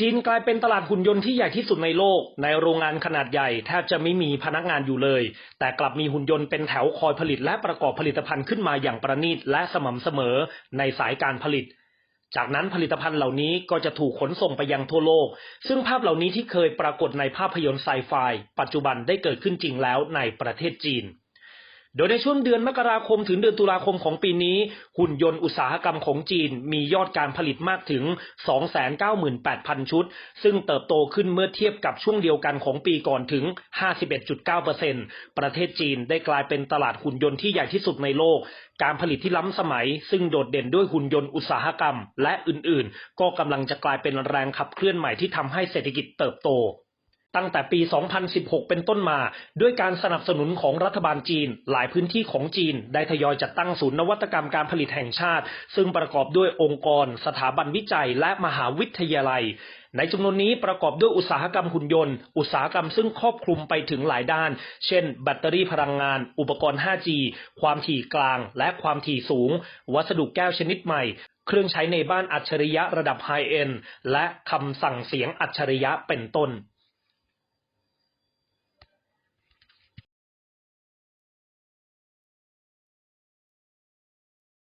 จีนกลายเป็นตลาดหุ่นยนต์ที่ใหญ่ที่สุดในโลก ในโรงงานขนาดใหญ่แทบจะไม่มีพนักงานอยู่เลย แต่กลับมีหุ่นยนต์เป็นแถวคอยผลิตและประกอบผลิตภัณฑ์ขึ้นมาอย่างประณีตและสม่ำเสมอในสายการผลิต จากนั้นผลิตภัณฑ์เหล่านี้ก็จะถูกขนส่งไปยังทั่วโลก ซึ่งภาพเหล่านี้ที่เคยปรากฏในภาพยนตร์ไซไฟ ปัจจุบันได้เกิดขึ้นจริงแล้วในประเทศจีน โดยในช่วงเดือนมกราคมถึงเดือนตุลาคมของปีนี้ หุ่นยนต์อุตสาหกรรมของจีนมียอดการผลิตมากถึง 298,000 ชุด ซึ่งเติบโตขึ้นเมื่อเทียบกับช่วงเดียวกันของปีก่อนถึง 51.9%ประเทศจีนได้กลายเป็นตลาดหุ่นยนต์ที่ใหญ่ที่สุดในโลก การผลิตที่ล้ำสมัย ซึ่งโดดเด่นด้วยหุ่นยนต์อุตสาหกรรม และอื่นๆ ก็กำลังจะกลายเป็นแรงขับเคลื่อนใหม่ที่ทำให้เศรษฐกิจเติบโต ตั้งแต่ปี 2016 เป็นต้นมา ด้วยการสนับสนุนของรัฐบาลจีน หลายพื้นที่ของจีน ได้ทยอยจัดตั้งศูนย์นวัตกรรมการผลิตแห่งชาติ ซึ่งประกอบด้วยองค์กร สถาบันวิจัย และมหาวิทยาลัย ในจำนวนนี้ประกอบด้วยอุตสาหกรรมหุ่นยนต์ อุตสาหกรรมซึ่งครอบคลุมไปถึงหลายด้าน เช่น แบตเตอรี่พลังงาน อุปกรณ์ 5G ความถี่กลาง และความถี่สูง วัสดุแก้วชนิดใหม่เครื่องใช้ในบ้านอัจฉริยะระดับไฮเอ็นและคำสั่งเสียงอัจฉริยะเป็นต้น